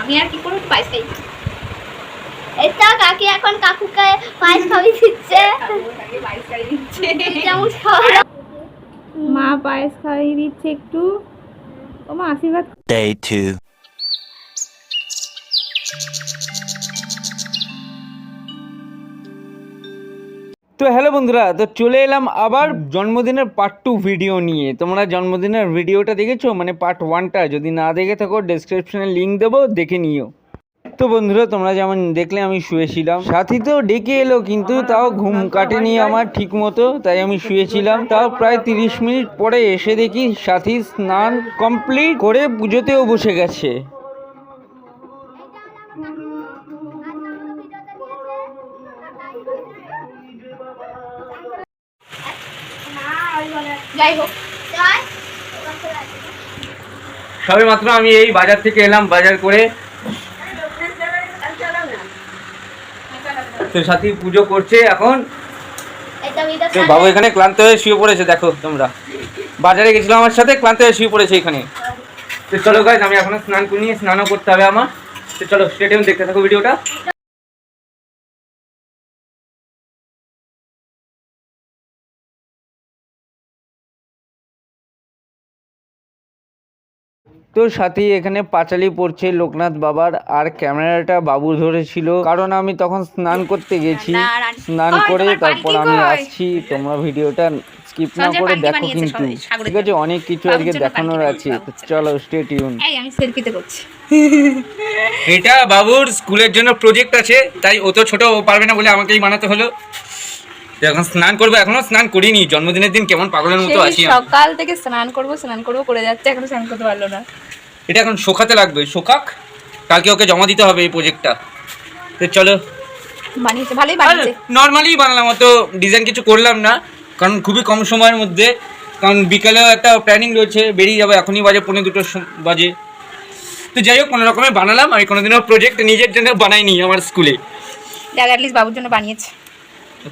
আমি আর কি করব? পায়েস খাই এটা কাকি এখন কাকুকে পায়েস খাওয়াই দিচ্ছে। মা পায়েস খাইয়ে দিচ্ছে একটু। ও মা আশীর্বাদ Day two. তো হ্যালো বন্ধুরা তো চলে এলাম আবার জন্মদিনের পার্ট টু ভিডিও নিয়ে। তোমরা জন্মদিনের ভিডিওটা দেখেছ? মানে পার্ট ওয়ানটা যদি না দেখে থাকো ডেসক্রিপশনে লিঙ্ক দেবো দেখে নিও। তো বন্ধুরা তোমরা যেমন দেখলে আমি শুয়েছিলাম। সাথী তো ডেকে এলো কিন্তু তাও ঘুম কাটেনি আমার ঠিক মতো তাই আমি শুয়েছিলাম। তাও প্রায় তিরিশ মিনিট পরে এসে দেখি সাথী স্নান কমপ্লিট করে পুজোতেও বসে গেছে। যাই হোক। সবে মাত্র আমি এই বাজার থেকে এলাম বাজার করে তো সাথী পুজো করছে এখন। তো বাবু এখানে ক্লান্ত হয়ে শুয়ে পড়েছে দেখো তোমরা। বাজারে গেছিলাম আমার সাথে ক্লান্ত হয়ে শুয়ে পড়েছে এখানে। তো চলো গাইজ আমি এখনও স্নান করিনি স্নানও করতে হবে আমার। তো চলো স্টেডিয়াম দেখতে থাকো ভিডিওটা তো সাথে এখানে পাঁচালি পড়ছে লোকনাথ বাবার আর ক্যামেরাটা বাবু ধরেছিল। কারণ আমি তখন স্নান করতে গেছি। স্নান করে তারপর আমি আসছি। তোমরা ভিডিওটা স্কিপ না করে দেখো কিন্তু। ঠিক আছে অনেক কিছু আজকে দেখানোর আছে। চলো। স্টে টিউন এই আমি সেলফিতে করছি। এটা বাবুর স্কুলের জন্য প্রজেক্ট আছে তাই ও তো ছোট ও পারবে না বলে আমাকেই মানাতে হলো। এখন স্নান করব? এখনও স্নান করিনি। জন্মদিনের দিন কেমন পাগলের মতো আছি সকাল থেকে স্নান করব স্নান করব করে যাচ্ছে এখনও স্নান করতে পারল না। এটা এখন শোকাতে লাগবে। শোকাক? কালকে ওকে জমা দিতে হবে এই প্রজেক্টটা তো চলো। বানিয়েছে ভালোই বানিয়েছে। নর্মালি বানালাম অত ডিজাইন কিছু করলাম না। কারণ খুবই কম সময়ের মধ্যে। কারণ বিকালেও একটা প্ল্যানিং রয়েছে বেরিয়ে যাব। এখনই বাজে পনেরো দুটো বাজে। তো যাই হোক কোনো রকমের বানালাম। আমি কোনোদিনও প্রজেক্ট নিজের জন্য বানাইনি আমার স্কুলে যাক অ্যাটলিস্ট বাবুর জন্য বানিয়েছে।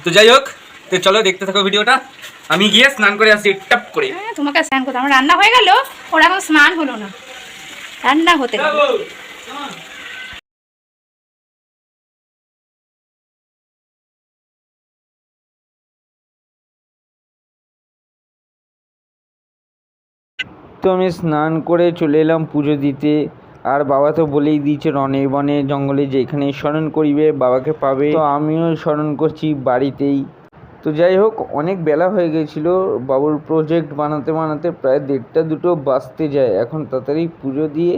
তো যাই হোক তো চলো দেখতে থাকো ভিডিওটা। আমি গিয়ে স্নান করে আসি টপ করে। হ্যাঁ তোমাকে স্নান করতে আমার রান্না হয়ে গেল ওর এখন স্নান হলো না। রান্না হতে তো আমি স্নান করে চলে এলাম পুজো দিতে। আর বাবা তো বলেই দিয়েছে রনে বনে জঙ্গলে যেখানে স্মরণ করিবে, বাবাকে পাবে। তো আমিও স্মরণ করছি বাড়িতেই। তো যাই হোক, অনেক বেলা হয়ে গেছিল। বাবুর প্রজেক্ট বানাতে বানাতে প্রায় দেড়টা দুটো বাজতে যায়। এখন তাড়াতাড়ি পুজো দিয়ে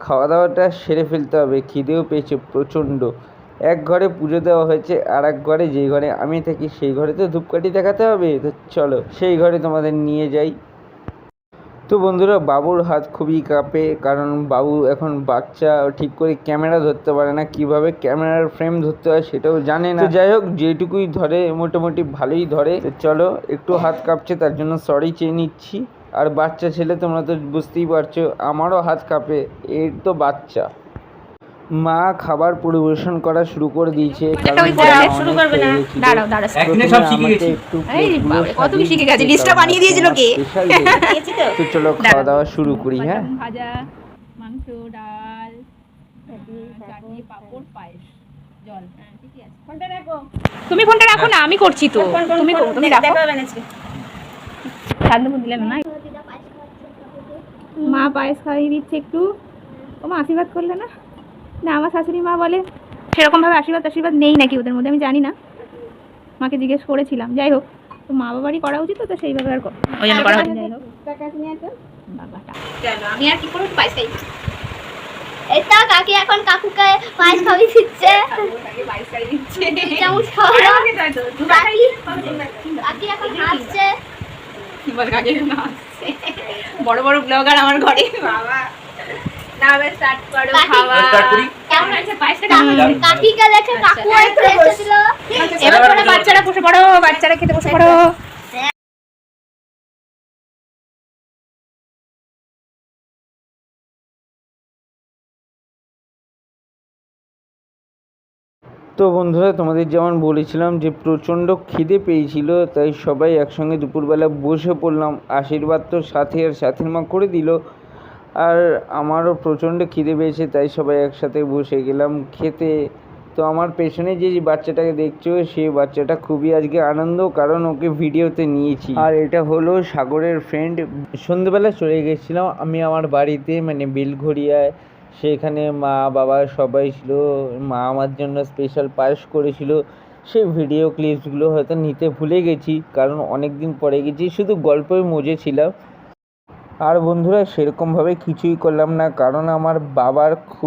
খাওয়া দাওয়াটা সেরে ফেলতে হবে। খিদেও পেয়েছে প্রচণ্ড। এক ঘরে পুজো দেওয়া হয়েছে আর এক ঘরে যেই ঘরে আমি থাকি, সেই ঘরে তো ধূপকাঠি দেখাতে হবে। তো চলো, সেই ঘরে তোমাদের নিয়ে যাই। তো বন্ধুরা, বাবুর হাত খুবই কাঁপে, কারণ বাবু এখন বাচ্চা ঠিক করে ক্যামেরা ধরতে পারে না। কীভাবে ক্যামেরার ফ্রেম ধরতে হয় সেটাও জানে না। যাই হোক, যেটুকুই ধরে, মোটামুটি ভালোই ধরে। চলো, একটু হাত কাঁপছে, তার জন্য সরি চেয়ে নিচ্ছি। আর বাচ্চা ছেলে তোমরা তো বুঝতেই পারছ, আমারও হাত কাঁপে, এর তো বাচ্চা। মা খাবার পরিবেশন করা শুরু করে দিয়েছে একটা ওই কারণ করে মা শুরু করবে না। দাঁড়াও, দাঁড়াও। সব শিখে গেছি। এই প্লেটগুলো কত সাজিয়ে শিখে গেছে। দিতে, বানিয়ে দিয়েছিল কে? তো। চলো খাওয়া দাওয়া শুরু করি হ্যাঁ? ভাজা মাংস ডাল চাটনি পাঁপড়। পায়েস জল। ঠিকই আছে। ফোনটা রাখো। তুমি ফোনটা রাখো না আমি করছি তো। তুমি করো, তুমি রাখো। শান্তমু দিলে না? মা পায়েস খাইয়ে দিচ্ছে একটু। ও মা আশীর্বাদ করলে না? না আমার শাশুড়ি মা বলে সেরকমভাবে আশীর্বাদ আশীর্বাদ নেই নাকি ওদের মধ্যে আমি জানি না। মাকে জিজ্ঞেস করেছিলাম যাই হোক তো মা বাবারই করা উচিত তো তো সেইভাবে আর ওই জন্য করা যাই হোক। আমি আর কি করব পায়েস খাই। এটা কাকি এখন কাকুকে পায়েস খাবি দিচ্ছে। যেমন খাওয়া কাকি কাকি এখন হাসছে। বল কাকে না বড় বড় ব্লগার আমার ঘরে। বাবা। না স্টার্ট করো খাওয়া। কেমন হয়েছে? পায়েসটা কা- কেমন হয়েছে? কাকু আচ্ছা। এসেছিল এবার করে বাচ্চারা বসে পড়ো বাচ্চারা খেতে বসে পড়ো। তো বন্ধুরা তোমাদের যেমন বলেছিলাম যে প্রচণ্ড খিদে পেয়েছিল তাই সবাই একসঙ্গে দুপুরবেলা বসে পড়লাম। আশীর্বাদ তো সাথে আর সাথীর মা করে দিল। আর আমারও প্রচণ্ড খিদে পেয়েছে, তাই সবাই একসাথে বসে গেলাম খেতে। তো আমার পেছনে যে বাচ্চাটাকে দেখছ সেই বাচ্চাটা খুবই আজকে আনন্দ, কারণ ওকে ভিডিওতে নিয়েছি। আর এটা হলো সাগরের ফ্রেন্ড সন্ধ্যেবেলা চলে গেছিলাম আমি আমার বাড়িতে মানে বেলঘড়িয়ায়। সেখানে মা, বাবা সবাই ছিল, মা আমার জন্য স্পেশাল পায়েস করেছিল। সেই ভিডিও ক্লিপসগুলো হয়তো নিতে ভুলে গেছি, কারণ অনেক দিন পরে গেছি, শুধু গল্পই মজে ছিলাম। আর বন্ধুরা সেরকমভাবে কিছুই করলাম না কারণ আমার বাবার খুব